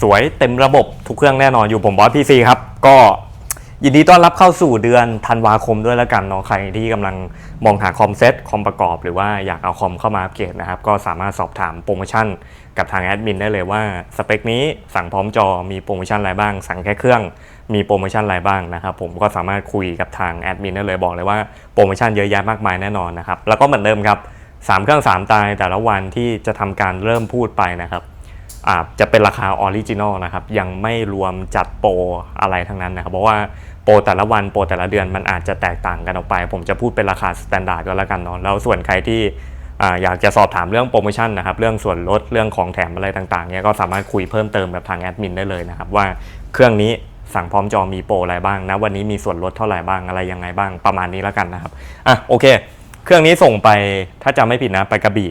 สวยเต็มระบบทุกเครื่องแน่นอนอยู่ผมบอสพีซีครับ ก็ยินดีต้อนรับเข้าสู่เดือนธันวาคมด้วยแล้วกันเนาะใครที่กำลังมองหาคอมเซ็ตคอมประกอบ หรือว่าอยากเอาคอมเข้ามาอัปเกรดนะครับ ก็สามารถสอบถามโปรโมชั่นกับทางแอดมินได้เลยว่าสเปคนี้สั่งพร้อมจอมีโปรโมชั่นอะไรบ้าง สั่งแค่เครื่องมีโปรโมชั่นอะไรบ้างนะครับผมก็สามารถคุยกับทางแอดมินได้เลยบอกเลยว่าโปรโมชั่นเยอะแยะมากมายแน่นอนนะครับแล้วก็เหมือนเดิมครับสามเครื่องสามตายแต่ละวันที่จะทำการเริ่มพูดไปนะครับ จะเป็นราคาออริจินอลนะครับยังไม่รวมจัดโปรอะไรทั้งนั้นนะครับเพราะว่าโปรแต่ละวันโปรแต่ละเดือนมันอาจจะแตกต่างกันออกไป ผมจะพูดเป็นราคาสแตนดาร์ดก็แล้วกันเนาะแล้วส่วนใครที่อยากจะสอบถามเรื่องโปรโมชั่นนะครับเรื่องส่วนลดเรื่องของแถมอะไรต่างๆเนี่ยก็สามารถคุยเพิ่มเติมกับทางแอดมินได้เลยนะครับว่าเครื่องนี้สั่งพร้อมจอมีโปรอะไรบ้างนะวันนี้มีส่วนลดเท่าไหร่บ้างอะไรยังไงบ้างประมาณนี้แล้วกันนะครับอะโอเค เครื่องนี้ส่งไปถ้าจำไม่ผิดนะไปกระบี่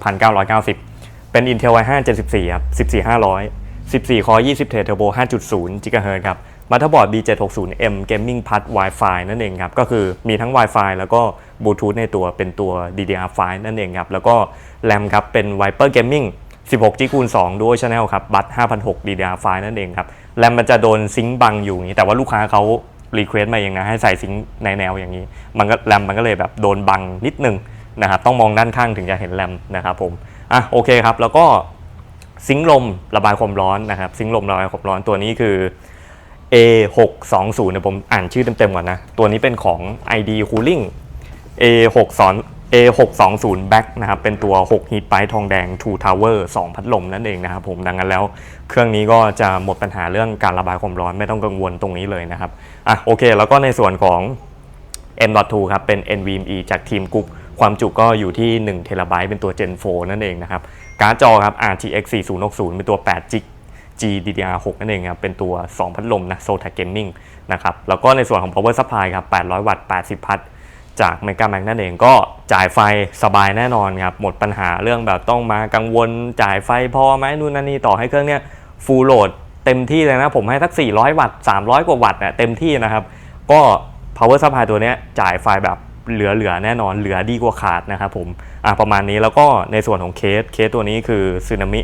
36,990 เป็น Intel i5 74 ครับ 14500 14 Core 20 Thread Turbo 5.0 GHz ครับมาทบอร์ด B760M Gaming Pad Wi-Fi นั่นเองครับ ก็คือมีทั้ง Wi-Fi แล้วก็ Bluetooth ในตัวเป็นตัว DDR5 นั่นเองครับ แล้วก็ RAM ครับ เป็น Viper Gaming 16 g คูณ2 Dual Channel ครับ บัต5,600 DDR5 นั่นเองครับ RAM มันจะโดนซิงค์บังอยู่อย่างนี้ แต่ว่าลูกค้าเขารีเควสต์มาเองนะ ให้ใส่ซิงค์ในแนวอย่างนี้ มันก็ RAM มันก็เลยแบบโดนบังนิดนึงนะครับ ต้องมองด้านข้างถึงจะเห็น RAM นะครับผม อะโอเคครับ แล้วก็ซิงลมระบายความร้อนนะครับ ซิงลมระบายความร้อนตัวนี้คือ A620 นี่ยผมอ่านชื่อเต็มๆก่อนนะ ตัวนี้เป็นของ ID Cooling A6 A620 Back นะครับ เป็นตัว 6 Heat Pipe ทองแดง Two Tower 2 พัดลมนั่นเองนะครับผม ดังนั้นแล้ว เครื่องนี้ก็จะหมดปัญหาเรื่องการระบายความร้อนไม่ต้องกังวลตรงนี้เลยนะครับ อะโอเค แล้วก็ในส่วนของ M.2 ครับ เป็น NVMe จากทีมกรุ๊ป ความจุก็อยู่ที่1 t b เป็นตัว Gen 4 นั่นเองนะครับ การ์ดจอครับ RTX 4060 เป็นตัว8 g GDDR6 นั่นเองครับ เป็นตัว 2 พัดลมนะ Zotac Gaming นะครับ แล้วก็ในส่วนของ Power Supply ครับ 800 วัตต์ 80 พัทจาก Mega Max นั่นเองก็จ่ายไฟสบายแน่นอนครับ หมดปัญหาเรื่องแบบต้องมากังวลจ่ายไฟพอไหมนู่นนั่นนี่ต่อให้เครื่องเนี้ย full load เต็มที่เลยนะ ผมให้สัก 400 วัตต์ 300 กว่าวัตต์เนี่ยเต็มที่นะครับ ก็ power supply ตัวเนี้ยจ่ายไฟแบบ เหลือๆแน่นอนเหลือดีกว่าขาดนะครับผมอะประมาณนี้แล้วก็ในส่วนของเคสเคสตัวนี้คือซึนามิ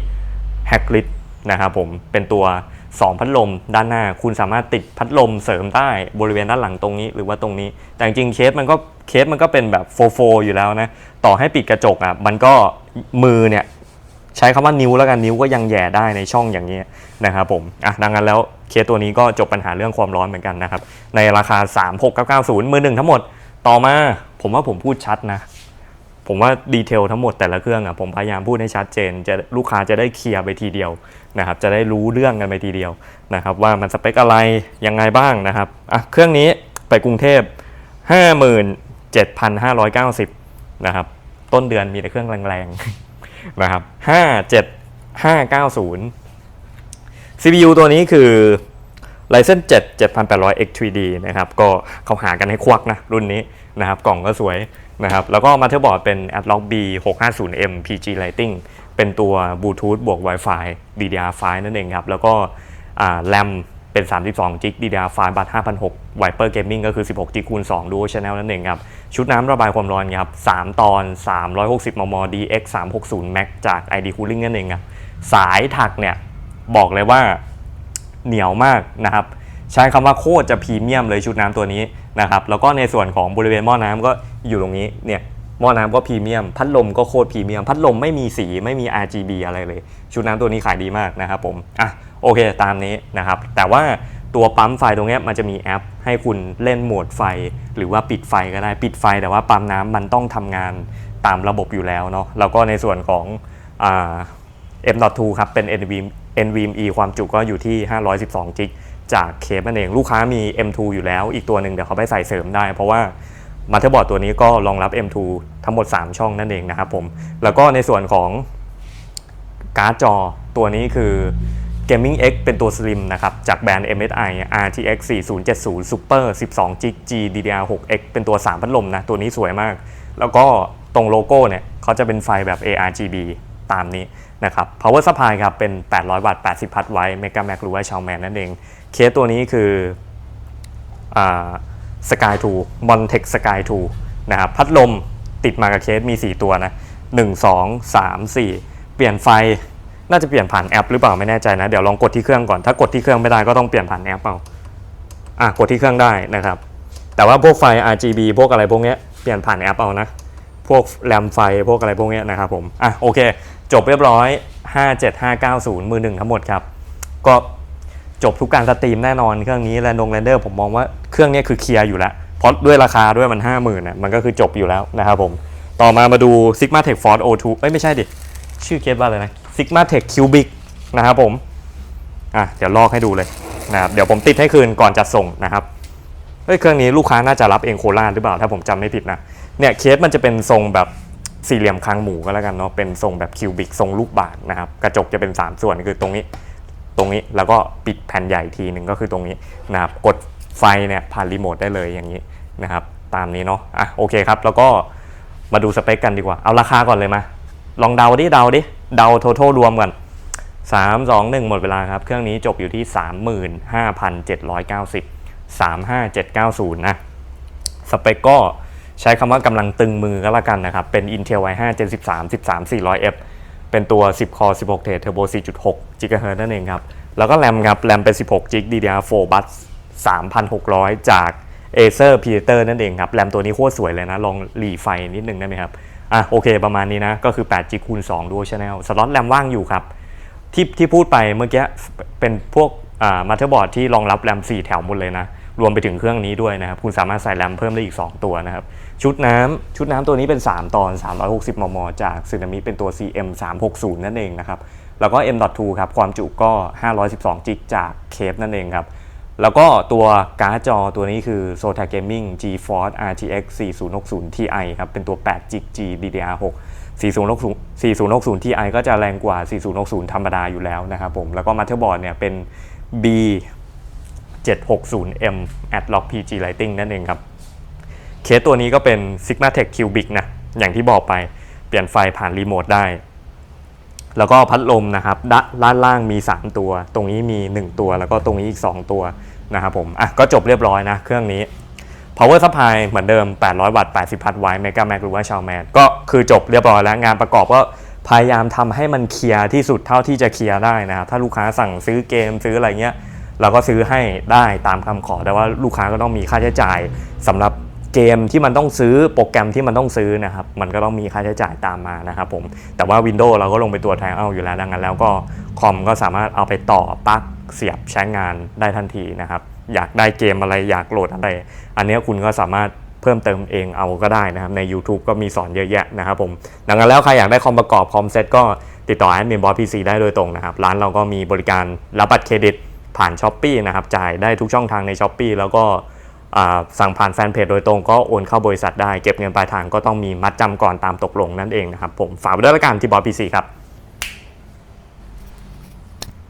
แฮกลิดนะครับผมเป็นตัว 2 พัดลมด้านหน้า คุณสามารถติดพัดลมเสริมได้บริเวณด้านหลังตรงนี้หรือว่าตรงนี้ แต่จริงเคสมันก็เคสมันก็เป็นแบบโฟโฟอยู่แล้วนะต่อให้ปิดกระจกอะมันก็มือเนี่ยใช้คำว่านิ้วแล้วกันนิ้วก็ยังแย่ได้ในช่องอย่างนี้นะครับผมอะดังนั้นแล้วเคสตัวนี้ก็จบปัญหาเรื่องความร้อนเหมือนกันนะครับในราคา 36990มือหนึ่งทั้งหมด ต่อมาผมว่าผมพูดชัดนะ ผมว่าดีเทลทั้งหมดแต่ละเครื่องอะผมพยายามพูดให้ชัดเจน จะลูกค้าจะได้เคลียร์ไปทีเดียวนะครับ จะได้รู้เรื่องกันไปทีเดียวนะครับ ว่ามันสเปคอะไรยังไงบ้างนะครับอะเครื่องนี้ไปกรุงเทพ 57,590 นะครับ ต้นเดือนมีแต่เครื่องแรงๆนะครับ 57590 CPU ตัวนี้คือ Ryzen 7 7800 X3D นะครับก็เขาหากันให้ควักนะรุ่นนี้นะครับกล่องก็สวยนะครับแล้วก็มาเ t อร์บอร์ดเป็น Atlock B 650M PG Lighting เป็นตัว Bluetooth บวก Wi-Fi DDR5 นั่นเองครับ แล้วก็อ่า RAM เป็น 32 g DDR5 บัต5,600 Viper Gaming ก็คือ 16 g คูณ2 Dual Channel นั่นเองครับ ชุดน้ำระบายความร้อนครับ 3 ตอน 360 มม DX 360 Max จาก ID Cooling นั่นเองครับ สายถักเนี่ย บอกเลยว่า เหนียวมากนะครับ ใช้คำว่าโคตรจะพรีเมียมเลยชุดน้ำตัวนี้นะครับแล้วก็ในส่วนของบริเวณหม้อน้ำก็อยู่ตรงนี้เนี่ยหม้อน้ำก็พรีเมียม พัดลมก็โคตรพรีเมียม พัดลมไม่มีสีไม่มี RGB อะไรเลย ชุดน้ำตัวนี้ขายดีมากนะครับผมอะโอเคตามนี้นะครับ แต่ว่าตัวปั๊มไฟตรงนี้มันจะมีแอป ให้คุณเล่นโหมดไฟ หรือว่าปิดไฟก็ได้ปิดไฟ แต่ว่าปั๊มน้ำมันต้องทำงานตามระบบอยู่แล้วเนาะแล้วก็ในส่วนของอ่า M.2 ครับเป็น NV NVMe ความจุก็อยู่ที่ 512จิกจากเคปนั่นเอง ลูกค้ามี M2 อยู่แล้ว อีกตัวหนึ่งเดี๋ยวเขาไปใส่เสริมได้ เพราะว่ามาเตอร์บอร์ดตัวนี้ก็รองรับ M2 ทั้งหมด 3 ช่องนั่นเองนะครับผม แล้วก็ในส่วนของการ์ดจอตัวนี้คือ Gaming X เป็นตัว Slim นะครับ จากแบรนด์ MSI RTX 4070 Super 12 g GDDR6X เป็นตัว 3 พัดลมนะ ตัวนี้สวยมาก แล้วก็ตรงโลโก้เนี่ยเขาจะเป็นไฟแบบ ARGB ตามนี้ นะครับ power supply ครับเป็น 800 วัตต์ 80 พัทไว้ mega max หรือว่าชาวแมนนั่นเอง เคสตัวนี้คืออ่า sky 2 montech sky 2นะครับพัดลมติดมากับเคสมี 4 ตัวนะ1 2 3 4 เปลี่ยนไฟน่าจะเปลี่ยนผ่านแอปหรือเปล่าไม่แน่ใจนะ เดี๋ยวลองกดที่เครื่องก่อนถ้ากดที่เครื่องไม่ได้ก็ต้องเปลี่ยนผ่านแอปเอาอะกดที่เครื่องได้นะครับ แต่ว่าพวกไฟ RGB พวกอะไรพวกเนี้ยเปลี่ยนผ่านแอปเอานะ พวกแรมไฟพวกอะไรพวกเนี้ยนะครับผมอะโอเค จบเรียบร้อย 57590 มือหนึ่งทั้งหมดครับ ก็จบทุกการสตรีมแน่นอนเครื่องนี้แรนดงแรนเดอร์ผมมองว่าเครื่องนี้คือเคลียร์อยู่แล้ว เพราะด้วยราคาด้วยมัน 50,000น่ะมันก็คือจบอยู่แล้วนะครับผม ต่อมามาดู Sigma Tech Force O2 เอ้ยไม่ใช่ดิ ชื่อเคสว่าอะไรนะ Sigma Tech Cubic นะครับผม อะเดี๋ยวลอกให้ดูเลยนะครับเดี๋ยวผมติดให้คืนก่อนจัดส่งนะครับเฮ้ยเครื่องนี้ลูกค้าน่าจะรับเองโคราชหรือเปล่าถ้าผมจำไม่ผิดนะเนี่ยเคสมันจะเป็นทรงแบบ สี่เหลี่ยมคางหมูก็แล้วกันเนาะเป็นทรงแบบคิวบิกทรงลูกบาศก์นะครับกระจกจะเป็น 3 ส่วนคือตรงนี้ตรงนี้แล้วก็ปิดแผ่นใหญ่ทีหนึ่งก็คือตรงนี้นะครับกดไฟเนี่ยผ่านรีโมทได้เลยอย่างนี้นะครับตามนี้เนาะอะโอเคครับ แล้วก็มาดูสเปคกันดีกว่า เอาราคาก่อนเลยมา ลองเดาดิเดาดิเดาท o t a l รวมกัน3 2 1 หมดเวลาครับ เครื่องนี้จบอยู่ที่ 35,790 35790 นะ สเปคก็ ใช้คำว่ากำลังตึงมือก็แล้วกันนะครับ เป็น Intel i5 Gen 13 13 400F เป็นตัว 10 core 16 thread turbo 4.6 GHz นั่นเองครับ แล้วก็แรมครับ แรมเป็น 16 GB DDR4 bus 3,600 จาก Acer Predator นั่นเองครับ แรมตัวนี้โคตรสวยเลยนะ ลองรีไฟนิดนึงได้ไหมครับ อะโอเค ประมาณนี้นะ ก็คือ8 g คูณ2 Dual Channel สล็อตแรมว่างอยู่ครับ ที่ที่พูดไปเมื่อกี้เป็นพวกอ่ามาเตอร์บอร์ดที่รองรับแรม 4 แถวหมดเลยนะรวมไปถึงเครื่องนี้ด้วยนะครับ คุณสามารถใส่แรมเพิ่มได้อีก 2 ตัวนะครับ ชุดน้ำชุดน้ำตัวนี้เป็น 3 ตอน 360 มม จากซึนามิเป็นตัว CM 360นั่นเองนะครับ แล้วก็ M.2 ครับความจุก็ 512 จิกจากเคปนั่นเองครับ แล้วก็ตัวการ์ดจอตัวนี้คือ Zotac Gaming GeForce RTX 4060 Ti ครับ เป็นตัว8 g GDDR6 4060 4060 Ti ก็จะแรงกว่า 4060 ธรรมดาอยู่แล้วนะครับผม แล้วก็มั t เ e อร์บอร์ดเนี่ยเป็น B 760M Adlock PG Lighting นั่นเองครับ เคสตัวนี้ก็เป็น Sigma Tech Cubic นะ อย่างที่บอกไป เปลี่ยนไฟผ่านรีโมทได้ แล้วก็พัดลมนะครับ ด้านล่างมี 3 ตัว ตรงนี้มี 1 ตัว แล้วก็ตรงนี้อีก 2 ตัวนะครับผม อะ ก็จบเรียบร้อยนะ เครื่องนี้ power supply เหมือนเดิม 800 วัตต์ 80 พัทไวต์ Mega Max หรือว่า s h a o m a n ก็คือจบเรียบร้อยแล้ว งานประกอบก็พยายามทำให้มันเคลียร์ที่สุดเท่าที่จะเคลียร์ได้นะครับ ถ้าลูกค้าสั่งซื้อเกมซื้ออะไรเงี้ย เราก็ซื้อให้ได้ตามคำขอ แต่ว่าลูกค้าก็ต้องมีค่าใช้จ่ายสำหรับ เกมที่มันต้องซื้อโปรแกรมที่มันต้องซื้อนะครับมันก็ต้องมีค่าใช้จ่ายตามมานะครับผมแต่ว่า Windows เราก็ลงไปตัวแทนเอาอยู่แล้วดังนั้นแล้วก็คอมก็สามารถเอาไปต่อปลั๊กเสียบใช้งานได้ทันทีนะครับอยากได้เกมอะไรอยากโหลดอะไร อันนี้คุณก็สามารถเพิ่มเติมเองเอาก็ได้นะครับใน YouTube ก็มีสอนเยอะแยะนะครับผมดังนั้นแล้วใครอยากได้คอมประกอบคอมเซ็ตก็ติดต่อแอดมินบอสพีซีได้โดยตรงนะครับ ร้านเราก็มีบริการรับบัตรเครดิตผ่านช้อปปีนะครับจ่ายได้ทุกช่องทางในช้อปปีแล้วก็ สั่งผ่านแฟนเพจโดยตรงก็โอนเข้าบริษัทได้ เก็บเงินปลายทางก็ต้องมีมัดจำก่อนตามตกลงนั่นเองนะครับผมฝากไว้ด้วยละกันที่บอสพีซีครับ